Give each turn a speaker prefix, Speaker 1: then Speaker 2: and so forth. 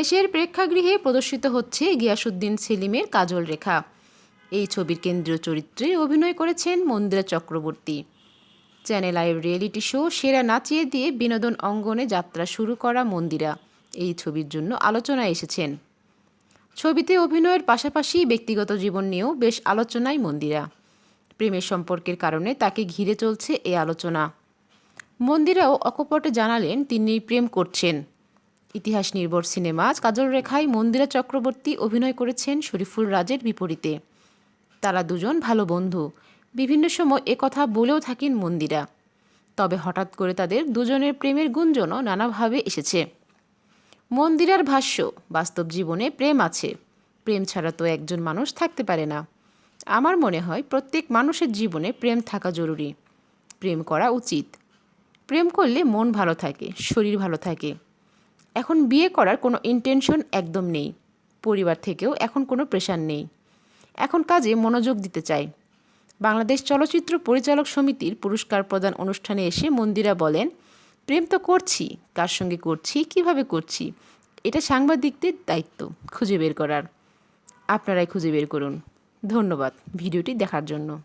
Speaker 1: দেশের প্রেক্ষাগৃহে প্রদর্শিত হচ্ছে গিয়াসুদ্দিন সেলিমের কাজল রেখা। এই ছবির কেন্দ্রীয় চরিত্রে অভিনয় করেছেন মন্দিরা চক্রবর্তী। চ্যানেল আইয়ের রিয়েলিটি শো সেরা নাচিয়ে দিয়ে বিনোদন অঙ্গনে যাত্রা শুরু করা মন্দিরা। এই ছবির জন্য আলোচনায় এসেছেন। ছবিতে অভিনয়ের পাশাপাশি ব্যক্তিগত জীবন নিয়েও বেশ আলোচনায় মন্দিরা। প্রেমের সম্পর্কের কারণে তাকে ঘিরে চলছে এই আলোচনা। মন্দিরাও অকপটে জানালেন তিনি প্রেম করছেন। ইতিহাস নির্ভর সিনেমা কাজল রেখায় মন্দিরা চক্রবর্তী অভিনয় করেছেন শরীফুল রাজের বিপরীতে। তারা দুজন ভালো বন্ধু। বিভিন্ন সময় এ কথা বলেও থাকেন মন্দিরা। তবে হঠাৎ করে তাদের দুজনের প্রেমের গুঞ্জনও নানাভাবে এসেছে। মন্দিরার ভাষ্য, বাস্তব জীবনে প্রেম আছে। প্রেম ছাড়া তো একজন মানুষ থাকতে পারে না। আমার মনে হয় প্রত্যেক মানুষের জীবনে প্রেম থাকা জরুরি। প্রেম করা উচিত। প্রেম করলে মন ভালো থাকে, শরীর ভালো থাকে। এখন বিয়ে করার কোনো ইন্টেনশন একদম নেই। পরিবার থেকেও এখন কোনো প্রেশার নেই। এখন কাজে মনোযোগ দিতে চাই। বাংলাদেশ চলচ্চিত্র পরিচালক সমিতির পুরস্কার প্রদান অনুষ্ঠানে এসে মন্দিরা বলেন, প্রেম তো করছি, কার সঙ্গে করছি, কীভাবে করছি, এটা সাংবাদিকদের দায়িত্ব খুঁজে বের করার। আপনারাই খুঁজে বের করুন। ধন্যবাদ ভিডিওটি দেখার জন্য।